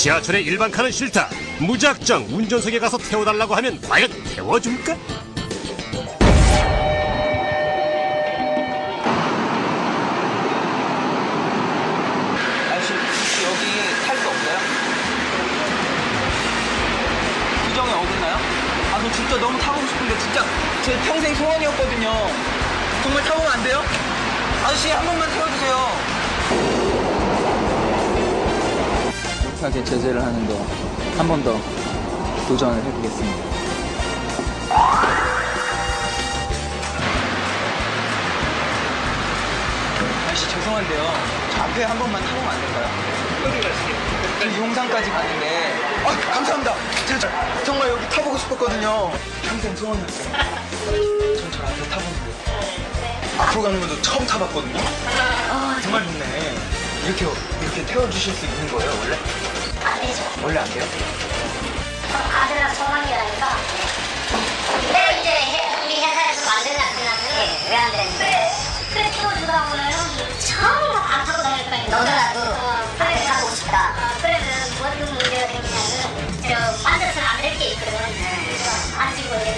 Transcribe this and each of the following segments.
지하철의 일반칸은 싫다. 무작정 운전석에 가서 태워달라고 하면 과연 태워줄까? 아저씨 혹시 여기 탈 수 없어요? 규정에 어긋나요? 아 저 진짜 너무 타보고 싶은데 진짜 제 평생 소원이었거든요 정말 타보면 안 돼요? 아저씨 한 번만 태워주세요 이렇게 제재를 하는데 한번 더 도전을 해보겠습니다. 아저씨 죄송한데요. 저 앞에 한 번만 타보면 안 될까요? 어디? 저 용산까지 가는데. 아 감사합니다. 제가 저- 정말 여기 타보고 싶었거든요. 평생 소원이었어요. 전 저 앞에 타보세요. 앞으로 가는 것도 처음 타봤거든요. 아 정말 좋네. 이렇게 이렇게 태워주실 수 있는 거예요 원래? 안 되죠. 원래 안 돼요? 아들아 소망이라니까. 내가 이제 해- 우리 회사에서 만들어놨으면 왜안 되는데? 그래 키워주라고요. 처음으로 안 타고 다닐 거니까. 너더라도 안 타고 싶다. 그러면 무슨 문제가 생기냐면 저 앉아서는 안될게 있거든. 앉고 이러면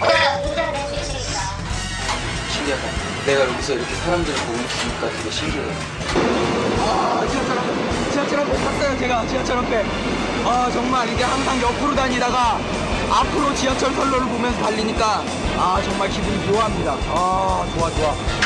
내가 운전을 해줄 수 있으니까. 신기하다 내가 여기서 이렇게 사람들을 보고 있으니까 되게 신기해 탔어요 제가 지하철 앞에. 아 정말 이게 항상 옆으로 다니다가 앞으로 지하철 선로를 보면서 달리니까 아 정말 기분이 묘합니다. 아 좋아 좋아